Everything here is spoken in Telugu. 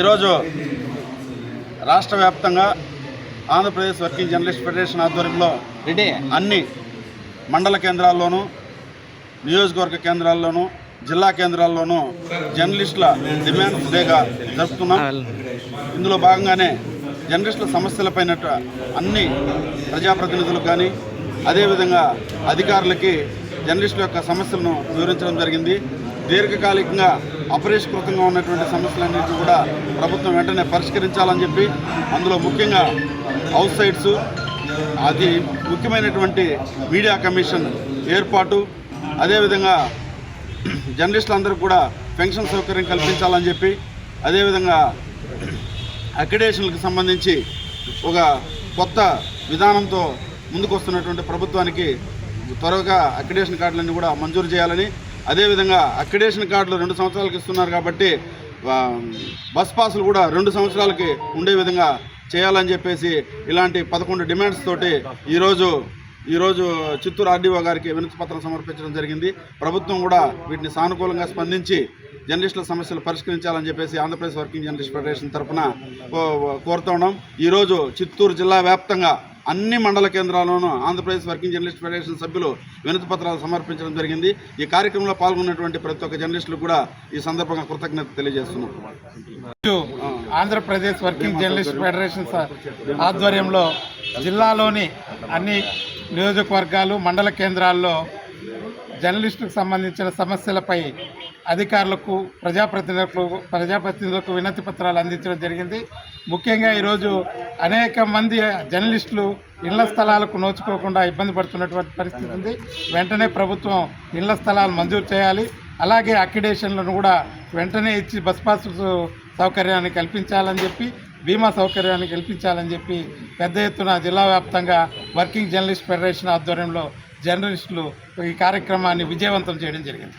ఈరోజు రాష్ట్ర వ్యాప్తంగా ఆంధ్రప్రదేశ్ వర్కింగ్ జర్నలిస్ట్ ఫెడరేషన్ ఆధ్వర్యంలో అన్ని మండల కేంద్రాల్లోనూ నియోజకవర్గ కేంద్రాల్లోనూ జిల్లా కేంద్రాల్లోనూ జర్నలిస్టుల డిమాండ్స్ డేగా జరుపుతున్నాం. ఇందులో భాగంగానే జర్నలిస్టుల సమస్యలపైన అన్ని ప్రజాప్రతినిధులకు కానీ అదేవిధంగా అధికారులకి జర్నలిస్టుల యొక్క సమస్యలను వివరించడం జరిగింది. దీర్ఘకాలికంగా అపరిష్కృతంగా ఉన్నటువంటి సమస్యలన్నింటినీ కూడా ప్రభుత్వం వెంటనే పరిష్కరించాలని చెప్పి అందులో ముఖ్యంగా హౌస్ సైట్స్ అది ముఖ్యమైనటువంటి మీడియా కమిషన్ ఏర్పాటు అదేవిధంగా జర్నలిస్టులందరూ కూడా పెన్షన్ సౌకర్యం కల్పించాలని చెప్పి అదేవిధంగా అక్రిడేషన్లకు సంబంధించి ఒక కొత్త విధానంతో ముందుకు వస్తున్నటువంటి ప్రభుత్వానికి త్వరగా అక్రిడేషన్ కార్డులన్నీ కూడా మంజూరు చేయాలని అదేవిధంగా అక్రిడేషన్ కార్డులు రెండు సంవత్సరాలకు ఇస్తున్నారు కాబట్టి బస్ పాసులు కూడా రెండు సంవత్సరాలకి ఉండే విధంగా చేయాలని చెప్పేసి ఇలాంటి పదకొండు డిమాండ్స్ తోటి ఈరోజు ఈరోజు చిత్తూరు ఆర్డీఓ గారికి వినతి పత్రం సమర్పించడం జరిగింది. ప్రభుత్వం కూడా వీటిని సానుకూలంగా స్పందించి జర్నలిస్టుల సమస్యలు పరిష్కరించాలని చెప్పేసి ఆంధ్రప్రదేశ్ వర్కింగ్ జర్నలిస్ట్ ఫెడరేషన్ తరఫున కోరుతూ ఉన్నాం. ఈరోజు చిత్తూరు జిల్లా వ్యాప్తంగా అన్ని మండల కేంద్రాల్లోనూ ఆంధ్రప్రదేశ్ వర్కింగ్ జర్నలిస్ట్ ఫెడరేషన్ సభ్యులు వినతి పత్రాలు సమర్పించడం జరిగింది. ఈ కార్యక్రమంలో పాల్గొన్నటువంటి ప్రతి ఒక్క జర్నలిస్టులు కూడా ఈ సందర్భంగా కృతజ్ఞత తెలియజేస్తున్నాం. ఆంధ్రప్రదేశ్ వర్కింగ్ జర్నలిస్ట్ ఫెడరేషన్ ఆధ్వర్యంలో జిల్లాలోని అన్ని నియోజకవర్గాలు మండల కేంద్రాల్లో జర్నలిస్టులకు సంబంధించిన సమస్యలపై అధికారులకు ప్రజాప్రతినిధులకు ప్రజాప్రతినిధులకు వినతి పత్రాలు అందించడం జరిగింది. ముఖ్యంగా ఈరోజు అనేక మంది జర్నలిస్టులు ఇళ్ళ స్థలాలకు నోచుకోకుండా ఇబ్బంది పడుతున్నటువంటి పరిస్థితి ఉంది. వెంటనే ప్రభుత్వం ఇళ్ళ స్థలాలు మంజూరు చేయాలి. అలాగే అక్రిడేషన్లను కూడా వెంటనే ఇచ్చి బస్ పాస్ సౌకర్యాన్ని కల్పించాలని చెప్పి బీమా సౌకర్యాన్ని కల్పించాలని చెప్పి పెద్ద ఎత్తున జిల్లా వ్యాప్తంగా వర్కింగ్ జర్నలిస్ట్ ఫెడరేషన్ ఆధ్వర్యంలో జర్నలిస్టులు ఈ కార్యక్రమాన్ని విజయవంతం చేయడం జరిగింది.